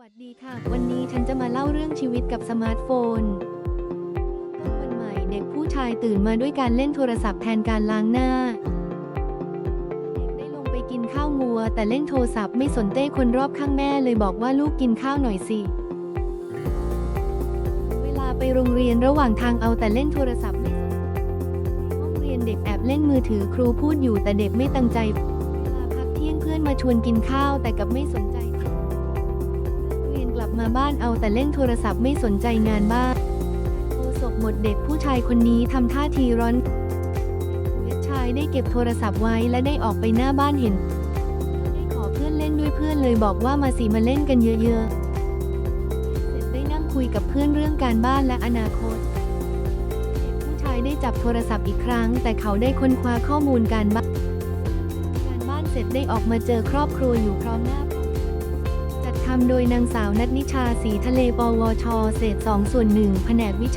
วัสดีค่ะ วันนี้ฉันจะมาเล่าเรื่องชีวิตกับสมาร์ทโฟน วันใหม่เด็กผู้ชายตื่นมาด้วยการเล่นโทรศัพท์แทนการล้างหน้า เด็กได้ลงไปกินข้าวงัว แต่เล่นโทรศัพท์ไม่สนเต้คนรอบข้างแม่เลยบอกว่าลูกกินข้าวหน่อยสิ เวลาไปโรงเรียนระหว่างทางเอาแต่เล่นโทรศัพท์ไม่สนห้องเรียนเด็กแอบเล่นมือถือครูพูดอยู่แต่เด็กไม่ตั้งใจ เวลาพักเที่ยงเพื่อนมาชวนกินข้าวแต่กับไม่สนใจ มาบ้านเอาแต่เล่นโทรศัพท์ไม่สนใจงานบ้านโอศกหมดเด็กผู้ชายคนนี้ทำท่าทีร้อนเด็กชายได้เก็บโทรศัพท์ไว้และได้ออกไปหน้าบ้านเห็น ได้ขอเพื่อนเล่นด้วยเพื่อนเลยบอกว่ามาสิมาเล่นกันเยอะๆเสร็จได้นั่งคุยกับเพื่อนเรื่องการบ้านและอนาคตเด็กผู้ชายได้จับโทรศัพท์อีกครั้ง แต่เขาได้ค้นคว้าข้อมูลการบ้าน การบ้านเสร็จได้ออกมาเจอครอบครัวอยู่พร้อมหน้าำโดยนางสาวนัทนิชาสีทะเลปวช เศษ 2 ส่วนหนึ่งแผนกวิชา